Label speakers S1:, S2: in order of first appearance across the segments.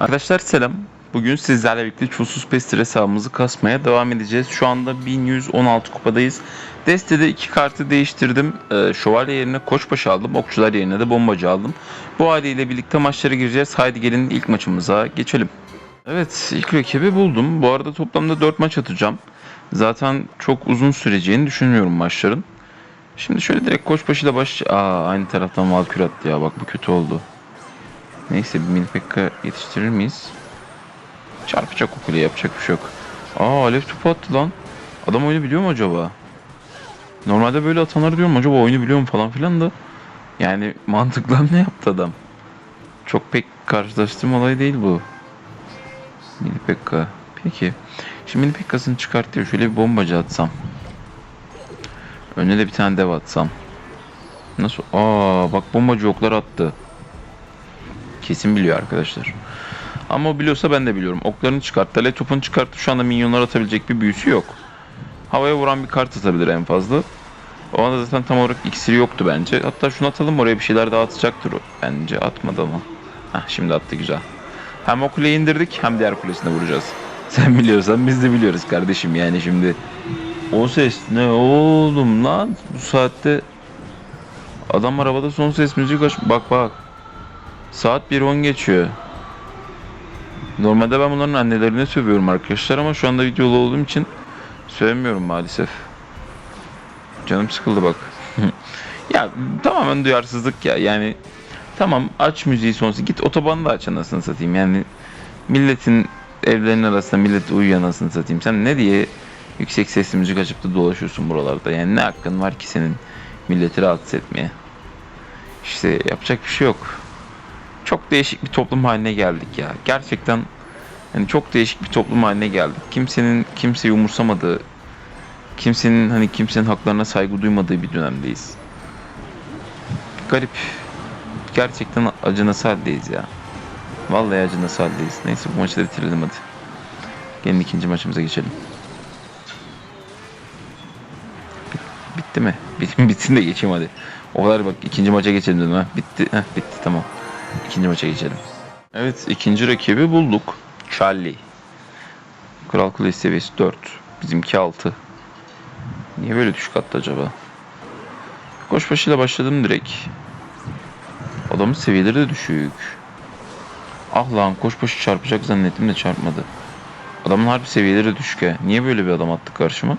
S1: Arkadaşlar selam. Bugün sizlerle birlikte Çulsuz Pestir hesabımızı kasmaya devam edeceğiz. Şu anda 1116 kupadayız. Destede iki kartı değiştirdim. Ee, şövalye yerine koçbaşı aldım. Okçular yerine de bombacı aldım. Bu haliyle birlikte maçlara gireceğiz. Haydi gelin ilk maçımıza geçelim. Evet ilk rakibi buldum. Bu arada toplamda 4 maç atacağım. Zaten çok uzun süreceğini düşünmüyorum maçların. Şimdi şöyle direkt koçbaşıyla baş... Aa aynı taraftan Valkür attı ya. Bak bu kötü oldu. Neyse bir mini pekka yetiştirir miyiz? Çarpacak o kule yapacak bir şey yok. Aa alev topu attı lan. Adam oyunu biliyor mu acaba? Normalde böyle atanları diyorum acaba oyunu biliyor mu falan filan da. Yani mantıklı ne yaptı adam? Çok pek karşılaştığım olay değil bu. Mini pekka. Peki. Şimdi mini pekkasını çıkartıyor. Şöyle bir bombacı atsam. Önüne de bir tane dev atsam. Nasıl? Aa bak bombacı oklar attı. Kesin biliyor arkadaşlar. Ama o biliyorsa ben de biliyorum. Oklarını çıkarttı. Le topunu çıkarttı. Şu anda minyonlar atabilecek bir büyüsü yok. Havaya vuran bir kart atabilir en fazla. O anda zaten tam olarak iksiri yoktu bence. Hatta şunu atalım oraya bir şeyler daha atacaktır o. Bence atmadı ama. Heh, şimdi attı güzel. Hem o kuleyi indirdik hem diğer kulesine vuracağız. Sen biliyorsan biz de biliyoruz kardeşim yani şimdi. O ses ne oğlum lan bu saatte Adam arabada son ses müzik aç. Bak bak. Saat 1.10 geçiyor. Normalde ben bunların annelerine sövüyorum arkadaşlar ama şu anda videolu olduğum için sövemiyorum maalesef. Canım sıkıldı bak. ya tamamen duyarsızlık ya. Yani tamam aç müziği sonsuza git otobanı da aç anasını satayım. Yani milletin evlerinin arasında millet uyuyor anasını satayım. Sen ne diye yüksek sesli müzik açıp da dolaşıyorsun buralarda. Yani ne hakkın var ki senin milleti rahatsız etmeye. İşte yapacak bir şey yok çok değişik bir toplum haline geldik ya. Gerçekten hani çok değişik bir toplum haline geldik. Kimsenin kimseyi umursamadığı, kimsenin hani kimsenin haklarına saygı duymadığı bir dönemdeyiz. Garip. Gerçekten acınası haldeyiz ya. Vallahi acınası haldeyiz. Neyse bu maçı da bitirelim hadi. Gelin ikinci maçımıza geçelim. Bit- Bitti mi? Bit- Bitsin de geçeyim hadi. O kadar bak ikinci maça geçelim dedim ha. Bitti. Heh, bitti tamam. İkinci maça geçelim. Evet ikinci rakibi bulduk. Charlie. Kral Kulesi seviyesi 4. Bizimki 6. Niye böyle düşük attı acaba? Koşbaşıyla başladım direkt. Adamın seviyeleri de düşük. Ah lan koşbaşı çarpacak zannettim de çarpmadı. Adamın harbi seviyeleri düşük he. Niye böyle bir adam attı karşıma?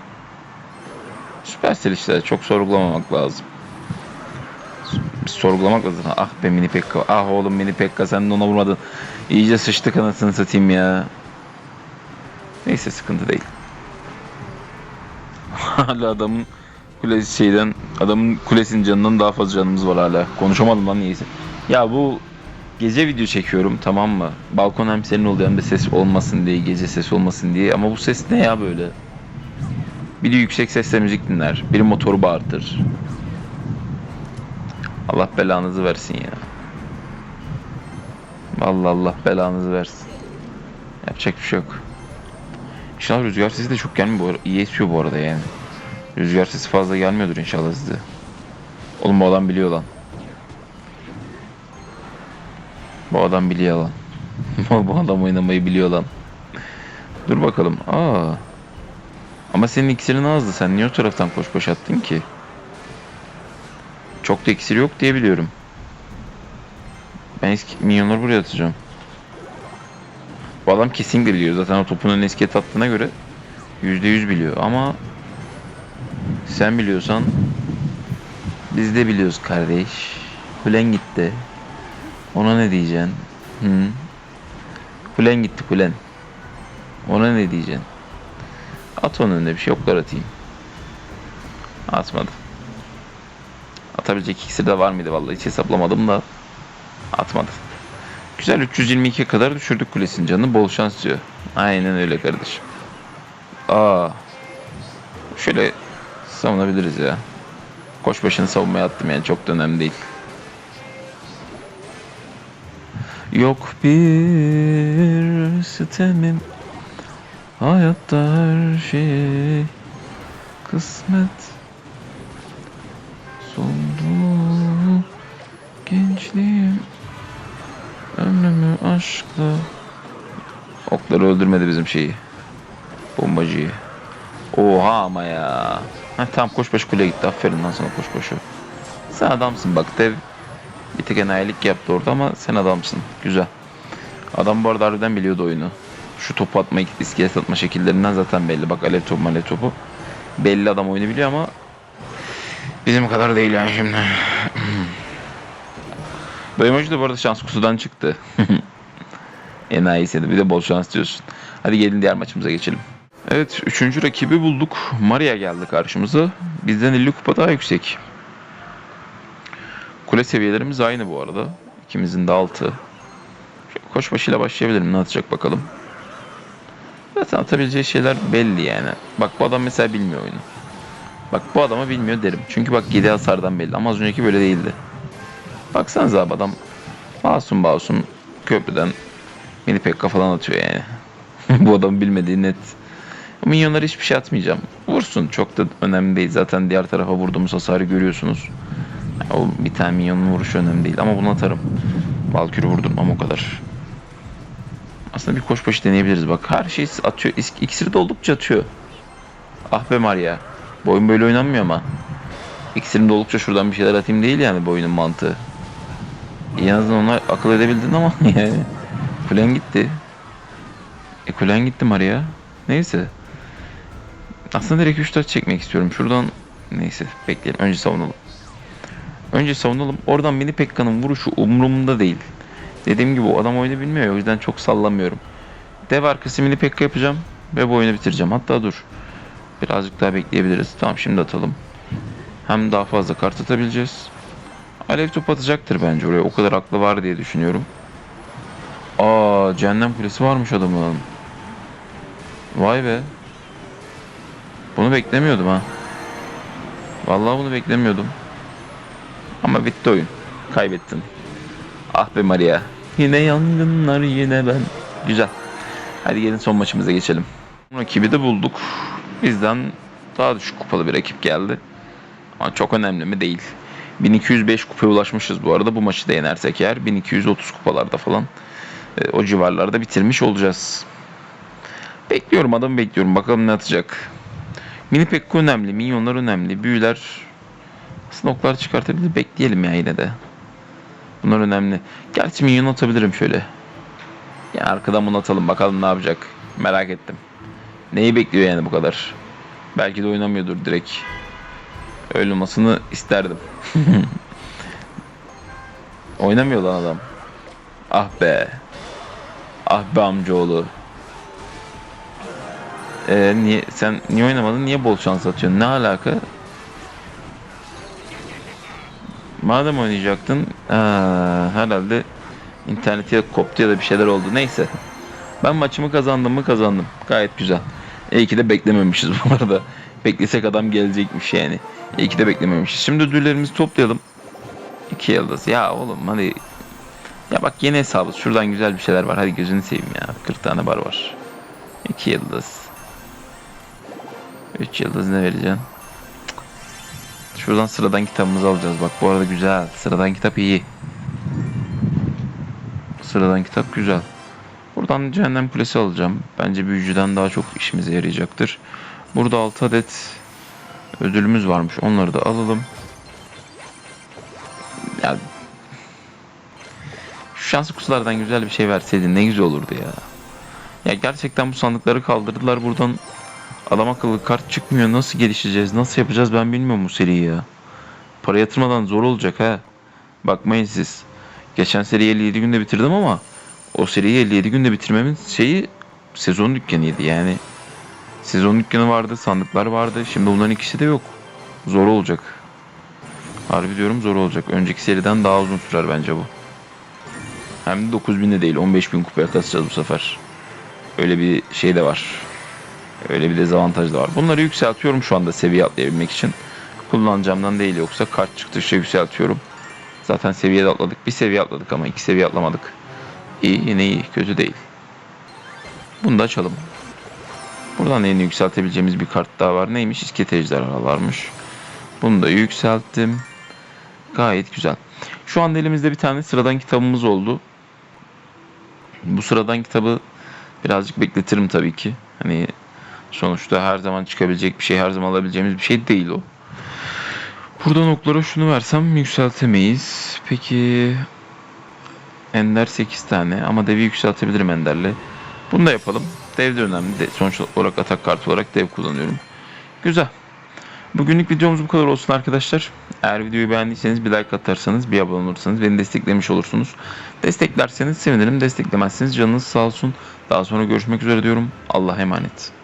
S1: Süpersel işte çok sorgulamamak lazım sorgulamak lazım. Ah be mini pekka. Ah oğlum mini pekka sen de ona vurmadın. İyice sıçtık anasını satayım ya. Neyse sıkıntı değil. hala adamın kulesi şeyden adamın kulesinin canından daha fazla canımız var hala. Konuşamadım lan niyeyse. Ya bu gece video çekiyorum tamam mı? Balkon hem senin oluyor hem de ses olmasın diye gece ses olmasın diye ama bu ses ne ya böyle? Biri yüksek sesle müzik dinler, biri motoru bağırtır. Allah belanızı versin ya. Vallahi Allah belanızı versin. Yapacak bir şey yok. İnşallah rüzgar sesi de çok gelmiyor. İyi esiyor bu arada yani. Rüzgar sesi fazla gelmiyordur inşallah size. Oğlum bu adam biliyor lan. Bu adam biliyor lan. bu adam oynamayı biliyor lan. Dur bakalım. Aa. Ama senin iksirin azdı. Sen niye o taraftan koş koş attın ki? Çok da iksir yok diye biliyorum. Ben eski minyonları buraya atacağım. Bu adam kesinlikle biliyor. Zaten o topun önüne iskelet attığına göre %100 biliyor ama sen biliyorsan biz de biliyoruz kardeş. Kulen gitti. Ona ne diyeceksin? Hı? Kulen gitti kulen. Ona ne diyeceksin? At onun önüne bir şey yoklar atayım. Atmadı. Atabilecek ikisi de var mıydı vallahi hiç hesaplamadım da atmadı. Güzel 322'ye kadar düşürdük kulesin canını bol şans diyor. Aynen öyle kardeşim. Aa. Şöyle savunabiliriz ya. Koş başını savunmaya attım yani çok da önemli değil. Yok bir sitemim Hayatta her şey kısmet Soldu gençliğim Ömrümü aşkla Okları öldürmedi bizim şeyi. Bombacıyı. Oha ama ya. Heh, tamam koşbaşı kuleye gitti. Aferin lan sana koşbaşı. Sen adamsın bak dev. Bir tek enayilik yaptı orada ama sen adamsın. Güzel. Adam bu arada harbiden biliyordu oyunu. Şu topu atma, iskelet atma şekillerinden zaten belli. Bak alev topu, alev topu. Belli adam oyunu biliyor ama bizim kadar değil yani şimdi. emoji de bu arada şans kutudan çıktı. Enayi seni. Bir de bol şans diyorsun. Hadi gelin diğer maçımıza geçelim. Evet, üçüncü rakibi bulduk. Maria geldi karşımıza. Bizden 50 kupa daha yüksek. Kule seviyelerimiz aynı bu arada. İkimizin de 6. Koşbaşıyla başlayabilirim. Ne atacak bakalım. Zaten atabileceği şeyler belli yani. Bak bu adam mesela bilmiyor oyunu. Bak bu adama bilmiyor derim. Çünkü bak 7 hasardan belli. Ama az önceki böyle değildi. Baksanıza abi adam. Masum masum köprüden mini pekka falan atıyor yani. bu adam bilmediği net. Minyonlara hiçbir şey atmayacağım. Vursun çok da önemli değil. Zaten diğer tarafa vurduğumuz hasarı görüyorsunuz. O bir tane minyonun vuruşu önemli değil ama bunu atarım. Valkür'ü vurdum ama o kadar. Aslında bir koşbaşı deneyebiliriz bak. Her şey atıyor. İk- İksiri de oldukça atıyor. Ah be Maria. Bu oyun böyle oynanmıyor ama. İksirim oldukça şuradan bir şeyler atayım değil yani bu oyunun mantığı. En azından ona akıl edebildin ama yani. Kulen gitti. E kulen gitti Maria. Neyse. Aslında direkt 3 taş çekmek istiyorum. Şuradan neyse bekleyelim. Önce savunalım. Önce savunalım. Oradan mini Pekka'nın vuruşu umurumda değil. Dediğim gibi o adam oyunu bilmiyor o yüzden çok sallamıyorum. Dev arkası mini Pekka yapacağım ve bu oyunu bitireceğim. Hatta dur. Birazcık daha bekleyebiliriz. Tamam şimdi atalım. Hem daha fazla kart atabileceğiz. Alev top atacaktır bence oraya. O kadar aklı var diye düşünüyorum. Aa cehennem kulesi varmış adamın. Vay be. Bunu beklemiyordum ha. Vallahi bunu beklemiyordum. Ama bitti oyun. Kaybettin. Ah be Maria. Yine yangınlar yine ben. Güzel. Hadi gelin son maçımıza geçelim. Rakibi de bulduk. Bizden daha düşük kupalı bir rakip geldi. Ama çok önemli mi? Değil. 1205 kupaya ulaşmışız bu arada. Bu maçı da yenersek eğer 1230 kupalarda falan e, o civarlarda bitirmiş olacağız. Bekliyorum adamı bekliyorum. Bakalım ne atacak. Mini Pekka önemli. Minyonlar önemli. Büyüler aslında oklar çıkartabilir. Bekleyelim ya yine de. Bunlar önemli. Gerçi minyon atabilirim şöyle. Ya arkadan bunu atalım bakalım ne yapacak. Merak ettim. Neyi bekliyor yani bu kadar? Belki de oynamıyordur direkt. Öyle olmasını isterdim. Oynamıyor lan adam. Ah be. Ah be amcaoğlu. Ee, niye sen niye oynamadın? Niye bol şans atıyorsun? Ne alaka? Madem oynayacaktın, aa, herhalde interneti koptu ya da bir şeyler oldu. Neyse. Ben maçımı kazandım mı kazandım. Gayet güzel. İyi ki de beklememişiz bu arada. Beklesek adam gelecekmiş yani. İyi ki de beklememişiz. Şimdi ödüllerimizi toplayalım. İki yıldız. Ya oğlum hadi. Ya bak yeni hesabız. Şuradan güzel bir şeyler var. Hadi gözünü seveyim ya. 40 tane bar var. İki yıldız. Üç yıldız ne vereceksin? Şuradan sıradan kitabımızı alacağız. Bak bu arada güzel. Sıradan kitap iyi. Sıradan kitap güzel. Buradan cehennem kulesi alacağım. Bence büyücüden daha çok işimize yarayacaktır. Burada 6 adet ödülümüz varmış. Onları da alalım. Ya şu şanslı kutulardan güzel bir şey verseydin ne güzel olurdu ya. Ya gerçekten bu sandıkları kaldırdılar buradan. Adam akıllı kart çıkmıyor. Nasıl gelişeceğiz? Nasıl yapacağız ben bilmiyorum bu seriyi ya. Para yatırmadan zor olacak ha. Bakmayın siz. Geçen seriyi 57 günde bitirdim ama o seriyi 57 günde bitirmemin şeyi sezon dükkanıydı yani. Sezon dükkanı vardı, sandıklar vardı. Şimdi bunların ikisi de yok. Zor olacak. Harbi diyorum zor olacak. Önceki seriden daha uzun sürer bence bu. Hem de 9000'de değil 15000 kupaya kasacağız bu sefer. Öyle bir şey de var. Öyle bir dezavantaj da var. Bunları yükseltiyorum şu anda seviye atlayabilmek için. Kullanacağımdan değil yoksa kart çıktıkça yükseltiyorum. Zaten seviyede atladık. Bir seviye atladık ama iki seviye atlamadık. İyi yine iyi. Kötü değil. Bunu da açalım. Buradan yeni yükseltebileceğimiz bir kart daha var. Neymiş? İskelet ejderha varmış. Bunu da yükselttim. Gayet güzel. Şu anda elimizde bir tane sıradan kitabımız oldu. Bu sıradan kitabı Birazcık bekletirim tabii ki. Hani sonuçta her zaman çıkabilecek bir şey, her zaman alabileceğimiz bir şey değil o. Buradan oklara şunu versem yükseltemeyiz. Peki Ender 8 tane ama devi yükseltebilirim Ender'le. Bunu da yapalım. Dev de önemli. De, sonuç olarak atak kartı olarak dev kullanıyorum. Güzel. Bugünlük videomuz bu kadar olsun arkadaşlar. Eğer videoyu beğendiyseniz bir like atarsanız, bir abone olursanız beni desteklemiş olursunuz. Desteklerseniz sevinirim. Desteklemezseniz canınız sağ olsun. Daha sonra görüşmek üzere diyorum. Allah'a emanet.